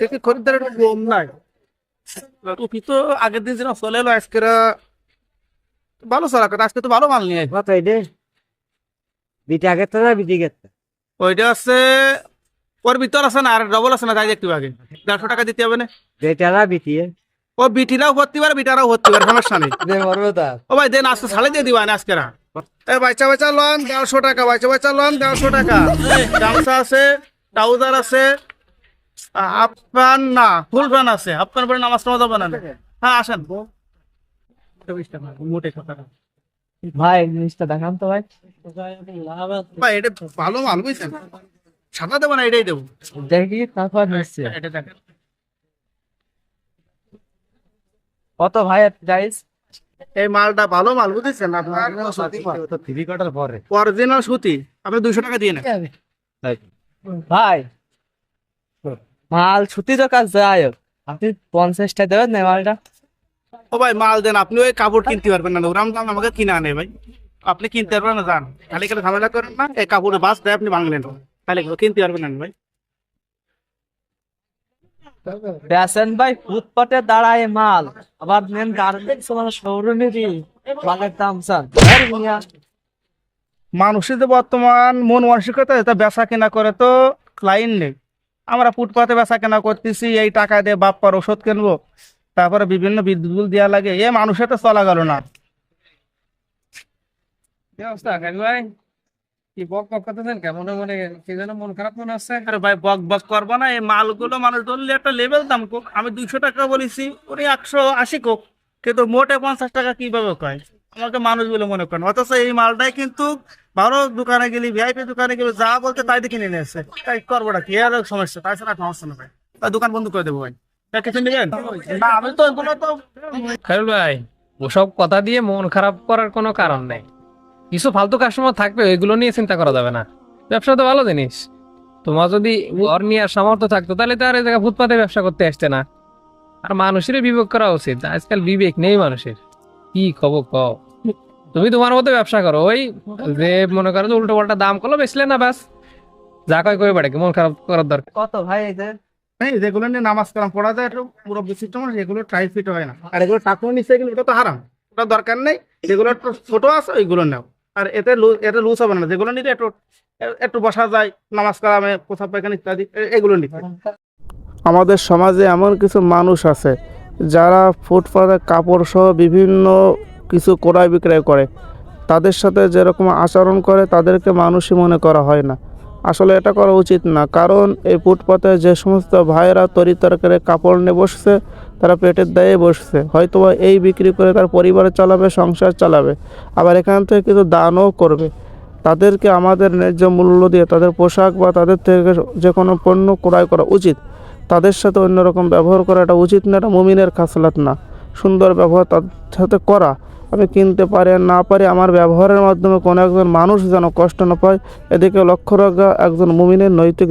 থেকে খরিদ্দার একটু কম নাই টুপি তো আগের দিন যেন চলে এলো আজকে ভালো চলা কথা আজকে তো ভালো মাল নিয়ে কত এটা বিটি আগের তো না বিটি গেছে ওইটা আছে ওর ভিতর আছে না আর ডবল আছে না তাই দেখতে আগে দেড়শো টাকা দিতে হবে না বেটারা বিটি ও বিটিরাও ভর্তি পারে বিটারাও ভর্তি পারে সমস্যা নেই ও ভাই দেন আজকে ছাড়ে দিয়ে দিবা না আজকে না বাচ্চা বাচ্চা লন দেড়শো টাকা বাচ্চা বাচ্চা লন দেড়শো টাকা গামছা আছে ট্রাউজার আছে আপনার না ফুল আছে। আপনার পরে নামাজ টামাজ হবে না। হ্যাঁ আসেন। মোটে কথা ভাই জিনিসটা দেখান তো ভাই। ভাই এটা ভালো মাল বুঝছেন? সাদা দেবো না এটাই দেবো। দেখি তারপর এটা দেখেন। কত ভাই প্রাইস এই মালটা ভালো মাল বুঝেছেন? আপনার থ্রি পরে। অরিজিনাল সুতি। আপনি দুইশো টাকা দিয়ে নেন। ভাই মাল ছুটি তো কাজ যায় হোক। আপনি পঞ্চাশটা দেবেন না মালটা? ও ভাই মাল দেন আপনি ওই কাপড় কিনতে পারবেন না। ওরাম দাম আমাকে কিনে আনে ভাই। আপনি কিনতে পারবেন না যান। খালি খালি ঝামেলা করেন না এই কাপড়ে বাস দেয় আপনি ভাঙলেন তাহলে কিনতে পারবেন না ভাই। বেসেন ভাই ফুটপাতে দাঁড়ায় মাল। আবার নেন গার্মেন্টস মানে শোরুমেরই। মালের দাম চান মানুষের যে বর্তমান মন মানসিকতা এটা বেচা কেনা করে তো লাইন নেই। আমরা ফুটপাতে বেচা কেনা করতেছি এই টাকা দিয়ে বাপ পার ওষুধ কিনবো। তারপরে বিভিন্ন বিদ্যুৎ বিল দেওয়া লাগে এ মানুষের তো চলা গেল না। কি অবস্থা কাজী ভাই? কি বক বক করতেছেন? কেমন মনে কি যেন মন খারাপ মনে হচ্ছে। আরে ভাই বক বক করব না এই মালগুলো মানুষ ধরলে একটা লেভেল দাম কোক আমি দুইশো টাকা বলেছি ওরে একশো আশি কোক কিন্তু মোটে পঞ্চাশ টাকা কীভাবে কয়? আমাকে মানুষ বলে মনে করেন। অথচ এই মালটাই কিন্তু ভালো দোকানে গেলি ভিআইপি দোকানে গেলি, যা বলতে তাই দেখে নিয়ে এসে তাই করবোটা কি আর সমস্যা? তাই তাছাড়া সমস্যা না ভাই। তাই দোকান বন্ধ করে দেবো ভাই। কিছু ফালতু কাস্টমার থাকবে নিয়ে চিন্তা করা যাবে না। ব্যবসা তো ভালো জিনিস। তোমার যদি থাকতো, তাহলে তো আর এই ব্যবসা করতে না। আর মানুষের বিবেক করা উচিত। আজকাল বিবেক নেই মানুষের। কি খবর কও? তুমি তোমার মতো ব্যবসা করো ওই যে মনে করো যে উল্টো পাল্টা দাম করল বেচলে না ব্যাস। যা কয় কই বাড়ে মন খারাপ করার দরকার। কত ভাই এই যে? এই যেগুলো নিয়ে নামাজ কালাম পড়া যায় একটু মুরব্বী সিস্টেম এগুলো টাই ফিট হয় না। আর এগুলো টাকুর নিচে গেলে ওটা তো হারাম। ওটা দরকার নেই যেগুলো একটু ছোট আছে ওইগুলো নাও। আর এতে এতে লুজ হবে না যেগুলো নিলে একটু একটু বসা যায় নামাজ কালামে কোথাও পায়খানা ইত্যাদি এগুলো নিতে আমাদের সমাজে এমন কিছু মানুষ আছে যারা ফুটপাতে কাপড় সহ বিভিন্ন কিছু ক্রয় বিক্রয় করে। তাদের সাথে যেরকম আচরণ করে, তাদেরকে মানুষই মনে করা হয় না। আসলে এটা করা উচিত না। কারণ এই ফুটপাতে যে সমস্ত ভাইয়েরা তরি তরকারি কাপড় নিয়ে বসছে, তারা পেটের দায়ে বসছে। হয়তোবা এই বিক্রি করে তার পরিবার চালাবে, সংসার চালাবে। আবার এখান থেকে কিছু দানও করবে। তাদেরকে আমাদের ন্যায্য মূল্য দিয়ে তাদের পোশাক বা তাদের থেকে যে কোনো পণ্য ক্রয় করা উচিত। তাদের সাথে অন্যরকম ব্যবহার করাটা উচিত না, এটা মুমিনের খাসলাত না। সুন্দর ব্যবহার তাদের সাথে করা। আমি কিনতে পারেন, না পারে আমার ব্যবহারের মাধ্যমে কোনো একজন মানুষ যেন কষ্ট না পায়। এদিকে লক্ষ্য রাখা, একজন মুমিনের নৈতিক